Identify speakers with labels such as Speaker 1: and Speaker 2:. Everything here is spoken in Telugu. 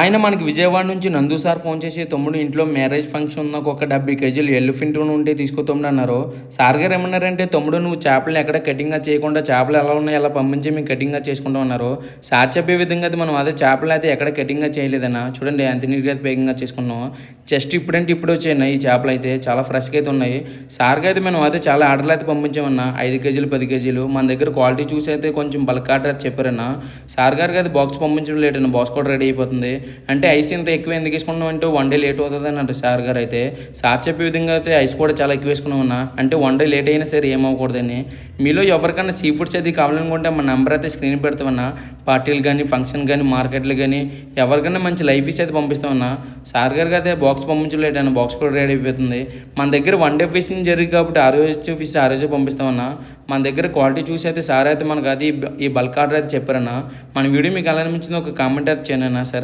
Speaker 1: ఆయన మనకి విజయవాడ నుంచి నందు సార్ ఫోన్ చేసి తమ్ముడు ఇంట్లో మ్యారేజ్ ఫంక్షన్ నాకు ఒక డెబ్బై కేజీలు ఎల్లుఫింట్ ఉంటే తీసుకో అన్నారు. సార్ గారు ఏమన్నారంటే తమ్ముడు నువ్వు చేపలను ఎక్కడ కటింగ్గా చేయకుండా చేపలు ఎలా ఉన్నాయి ఎలా పంపించి మేము కటింగ్గా చేసుకుంటాం అన్నారు. సార్ చెప్పే విధంగా అయితే మనం అదే చేపలు అయితే ఎక్కడ కటింగ్గా చేయలేదన్నా. చూడండి ఎంత నీట్గా అయితే పేకింగ్గా చేసుకున్నాం జస్ట్ ఇప్పుడంటే ఇప్పుడు వచ్చాయి ఈ చేపలు అయితే. చాలా ఫ్రెష్గా అయితే ఉన్నాయి. సార్గా అయితే మనం అయితే చాలా ఆర్డర్లు అయితే పంపించామన్నా. ఐదు కేజీలు పది కేజీలు. మన దగ్గర క్వాలిటీ చూసి అయితే కొంచెం బల్క్ ఆర్డర్ చెప్పారన్నా. సార్ గారికి అయితే బాక్స్ పంపించడం లేటన్నా బాక్స్ కూడా రెడీ అయిపోతుంది. అంటే ఐస్ ఇంత ఎక్కువ ఎందుకు వేసుకున్నాం అంటే వన్ డే లేట్ అవుతుంది అని అంటారు సార్ గారు. అయితే సార్ చెప్పే విధంగా అయితే ఐస్ కూడా చాలా ఎక్కువ వేసుకున్నామన్నా అంటే వన్ డే లేట్ అయినా సరే ఏమవ్వకూడదని మీలో ఎవరికైనా సీ ఫుడ్స్ అయితే కావాలనుకుంటే మన నెంబర్ అయితే స్క్రీన్ పెడతామన్నా పార్టీలు కానీ ఫంక్షన్ కానీ మార్కెట్లు కానీ ఎవరికైనా మంచి లైఫ్ ఇస్ అయితే పంపిస్తామన్నా సార్ గారికి అయితే బాక్స్ పంపించలేటన్నా అన్న. బాక్స్ కూడా రెడీ అయిపోతుంది. మన దగ్గర వన్ డే ఫిషింగ్ జరిగింది కాబట్టి ఆ రోజు ఫిష్ ఆ రోజే పంపిస్తామన్నా మన దగ్గర క్వాలిటీ చూసి అయితే సార్ అయితే మనకు అది ఈ బల్క్ ఆర్డర్ అయితే చెప్పారన్నా మన వీడియో మీకు ఎలా అనిపించిందో ఒక కామెంట్ అయితే చేయనన్నా సరే.